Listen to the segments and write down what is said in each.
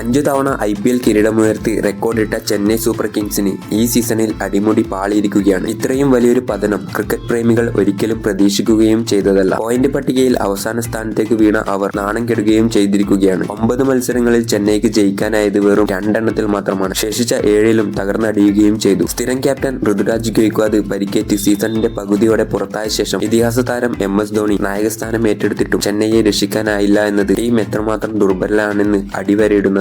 അഞ്ചു തവണ I P L കിരീടമുയർത്തി റെക്കോർഡിട്ട ചെന്നൈ സൂപ്പർ കിങ്സിന് ഈ സീസണിൽ അടിമുടി പാളിയിരിക്കുകയാണ്. ഇത്രയും വലിയൊരു പതനം ക്രിക്കറ്റ് പ്രേമികൾ ഒരിക്കലും പ്രതീക്ഷിക്കുകയും ചെയ്തതല്ല. പോയിന്റ് പട്ടികയിൽ അവസാന സ്ഥാനത്തേക്ക് വീണ അവർ നാണം കെടുകയും ചെയ്തിരിക്കുകയാണ്. ഒമ്പത് മത്സരങ്ങളിൽ ചെന്നൈക്ക് ജയിക്കാനായത് വെറും രണ്ടെണ്ണത്തിൽ മാത്രമാണ്. ശേഷിച്ച ഏഴിലും തകർന്നടിയുകയും ചെയ്തു. സ്ഥിരം ക്യാപ്റ്റൻ ഋതുരാജ് ഗെയ്ക്വാദ് പരിക്കേറ്റ് സീസണിന്റെ പകുതിയോടെ പുറത്തായ ശേഷം ഇതിഹാസ താരം എം എസ് ധോണി നായകസ്ഥാനം ഏറ്റെടുത്തിട്ടും ചെന്നൈയെ രക്ഷിക്കാനായില്ല എന്നത് ടീം എത്രമാത്രം ദുർബലാണെന്ന്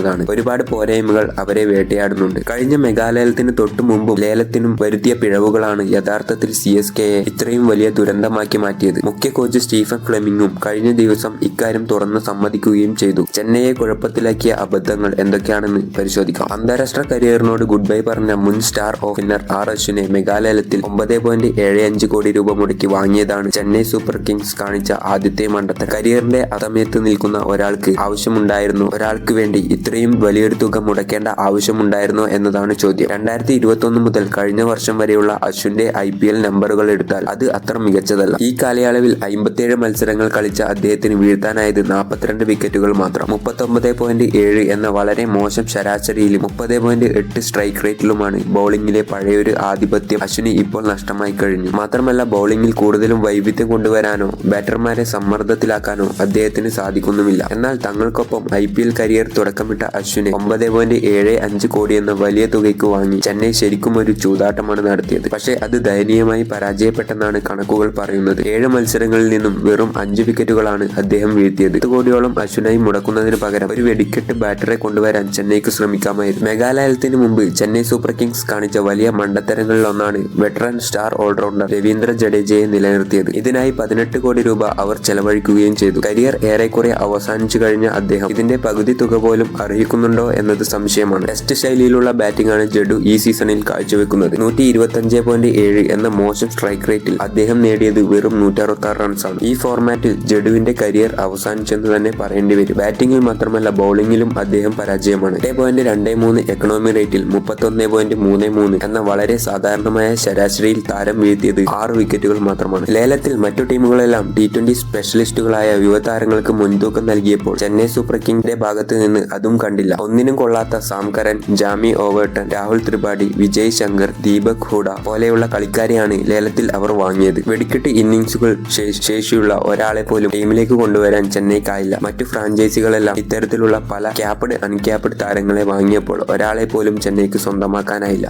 അടിവരയിടുന്നതാണ് ഒരുപാട് പോരായ്മകൾ അവരെ വേട്ടയാടുന്നുണ്ട്. കഴിഞ്ഞ മെഗാലയത്തിന് തൊട്ടു മുമ്പും ലേലത്തിനും വരുത്തിയ പിഴവുകളാണ് യഥാർത്ഥത്തിൽ സി എസ് കെയെ ഇത്രയും വലിയ ദുരന്തമാക്കി മാറ്റിയത്. മുഖ്യ കോച്ച് സ്റ്റീഫൻ ഫ്ലെമിങ്ങും കഴിഞ്ഞ ദിവസം ഇക്കാര്യം തുറന്ന് സമ്മതിക്കുകയും ചെയ്തു. ചെന്നൈയെ കുഴപ്പത്തിലാക്കിയ അബദ്ധങ്ങൾ എന്തൊക്കെയാണെന്ന് പരിശോധിക്കാം. അന്താരാഷ്ട്ര കരിയറിനോട് ഗുഡ് ബൈ പറഞ്ഞ മുൻ സ്റ്റാർ ഓഫിനർ ആർ അശ്വിനെ മെഗാലയത്തിൽ ഒമ്പത് പോയിന്റ് ഏഴ് അഞ്ച് കോടി രൂപ മുടക്കി വാങ്ങിയതാണ് ചെന്നൈ സൂപ്പർ കിങ്സ് കാണിച്ച ആദ്യത്തെ മണ്ടത്തരം. കരിയറിന്റെ അതമയത്ത് നിൽക്കുന്ന ഒരാൾക്ക് ആവശ്യമുണ്ടായിരുന്നു. ഒരാൾക്ക് വേണ്ടി ഇത്രയും വലിയൊരു തുക മുടക്കേണ്ട ആവശ്യമുണ്ടായിരുന്നോ എന്നതാണ് ചോദ്യം. രണ്ടായിരത്തി ഇരുപത്തി ഒന്ന് മുതൽ കഴിഞ്ഞ വർഷം വരെയുള്ള അശ്വിന്റെ ഐ പി എൽ നമ്പറുകൾ എടുത്താൽ അത് അത്ര മികച്ചതല്ല. ഈ കാലയളവിൽ അമ്പത്തിയേഴ് മത്സരങ്ങൾ കളിച്ച അദ്ദേഹത്തിന് വീഴ്ത്താനായത് നാൽപ്പത്തിരണ്ട് വിക്കറ്റുകൾ മാത്രം. മുപ്പത്തൊമ്പത് പോയിന്റ് ഏഴ് എന്ന വളരെ മോശം ശരാശരിയിലും മുപ്പത് പോയിന്റ് എട്ട് സ്ട്രൈക്ക് റേറ്റിലുമാണ് ബൗളിംഗിലെ പഴയൊരു ആധിപത്യം അശ്വിന് ഇപ്പോൾ നഷ്ടമായി കഴിഞ്ഞു. മാത്രമല്ല ബൗളിംഗിൽ കൂടുതലും വൈവിധ്യം കൊണ്ടുവരാനോ ബാറ്റർമാരെ സമ്മർദ്ദത്തിലാക്കാനോ അദ്ദേഹത്തിന് സാധിക്കുന്നുമില്ല. എന്നാൽ തങ്ങൾക്കൊപ്പം ഐ കരിയർ തുടക്കമിട്ട. അശ്വിനെ ഒമ്പത് പോയിന്റ് ഏഴ് അഞ്ച് കോടി എന്ന വലിയ തുകയ്ക്ക് വാങ്ങി ചെന്നൈ ശരിക്കും ഒരു ചൂതാട്ടമാണ് നടത്തിയത്. പക്ഷേ അത് ദയനീയമായി പരാജയപ്പെട്ടെന്നാണ് കണക്കുകൾ പറയുന്നത്. ഏഴ് മത്സരങ്ങളിൽ നിന്നും വെറും അഞ്ച് വിക്കറ്റുകളാണ് അദ്ദേഹം വീഴ്ത്തിയത്. പത്ത് കോടിയോളം അശ്വിനായി മുടക്കുന്നതിന് പകരം ഒരു വെടിക്കെട്ട് ബാറ്ററെ കൊണ്ടുവരാൻ ചെന്നൈക്ക് ശ്രമിക്കാമായിരുന്നു. മേഘാലയത്തിന് മുമ്പ് ചെന്നൈ സൂപ്പർ കിങ്സ് കാണിച്ച വലിയ മണ്ടത്തരങ്ങളിലൊന്നാണ് veteran star all rounder Ravindra ജഡേജയെ നിലനിർത്തിയത്. ഇതിനായി പതിനെട്ട് കോടി രൂപ അവർ ചെലവഴിക്കുകയും ചെയ്തു. കരിയർ ഏറെക്കുറെ അവസാനിച്ചു കഴിഞ്ഞ അദ്ദേഹം ഇതിന്റെ പകുതി തുക പോലും അർഹിക്കുന്നുണ്ടോ എന്നത് സംശയമാണ്. ടെസ്റ്റ് ശൈലിയിലുള്ള ബാറ്റിംഗ് ആണ് ജഡു ഈ സീസണിൽ കാഴ്ചവെക്കുന്നത്. നൂറ്റി ഇരുപത്തി പോയിന്റ് ഏഴ് എന്ന മോശം സ്ട്രൈക്ക് റേറ്റിൽ അദ്ദേഹം നേടിയത് വെറും നൂറ്റി റൺസ് റൺസാണ്. ഈ ഫോർമാറ്റിൽ ജഡുവിന്റെ കരിയർ അവസാനിച്ചെന്ന് തന്നെ പറയേണ്ടി വരും. ബാറ്റിംഗിൽ മാത്രമല്ല ബൗളിംഗിലും അദ്ദേഹം പരാജയമാണ്. എട്ട് പോയിന്റ് രണ്ട് മൂന്ന് എക്കണോമി റേറ്റിൽ മുപ്പത്തൊന്ന് പോയിന്റ് മൂന്ന് മൂന്ന് എന്ന വളരെ സാധാരണമായ ശരാശരിയിൽ താരം വീഴ്ത്തിയത് ആറ് വിക്കറ്റുകൾ മാത്രമാണ്. ലേലത്തിൽ മറ്റു ടീമുകളെല്ലാം ടി ട്വന്റി സ്പെഷ്യലിസ്റ്റുകളായ യുവതാരങ്ങൾക്ക് മുൻതൂക്കം നൽകിയപ്പോൾ ചെന്നൈ സൂപ്പർ കിങ്ങിന്റെ ഭാഗത്ത് നിന്ന് അതും കണ്ടില്ല. ഒന്നിനും കൊള്ളാത്ത സാംകരൻ ജാമി ഓവേർട്ടൺ രാഹുൽ ത്രിപാഠി വിജയ് ശങ്കർ ദീപക് ഹൂഡ പോലെയുള്ള കളിക്കാരെയാണ് ലേലത്തിൽ അവർ വാങ്ങിയത്. വെടിക്കെട്ട് ഇന്നിംഗ്സുകൾ ശേഷിയുള്ള ഒരാളെ പോലും ടീമിലേക്ക് കൊണ്ടുവരാൻ ചെന്നൈക്കായില്ല. മറ്റു ഫ്രാഞ്ചൈസികളെല്ലാം ഇത്തരത്തിലുള്ള പല ക്യാപ്ഡ് അൺക്യാപ്ഡ് താരങ്ങളെ വാങ്ങിയപ്പോൾ ഒരാളെ പോലും ചെന്നൈക്ക് സ്വന്തമാക്കാനായില്ല.